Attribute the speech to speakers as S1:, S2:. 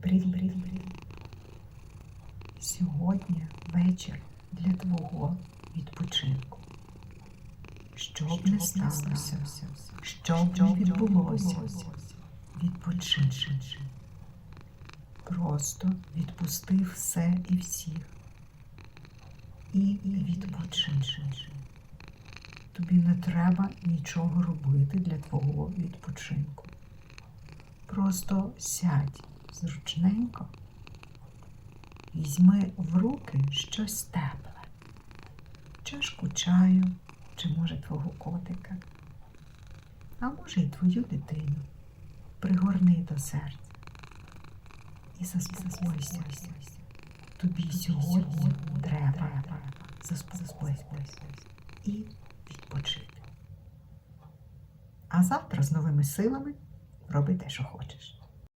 S1: Привіт. Сьогодні вечір для твого відпочинку. Що б не сталося, що б не відбулося, відпочинь. Просто відпусти все і всіх. І відпочинь. Тобі не треба нічого робити для твого відпочинку. Просто сядь зручненько, візьми в руки щось тепле, чашку чаю чи, може, твого котика, а може, й твою дитину. Пригорни до серця і заспокойся. Тобі сьогодні треба заспокоїтися і відпочити. А завтра з новими силами роби те, що хочеш.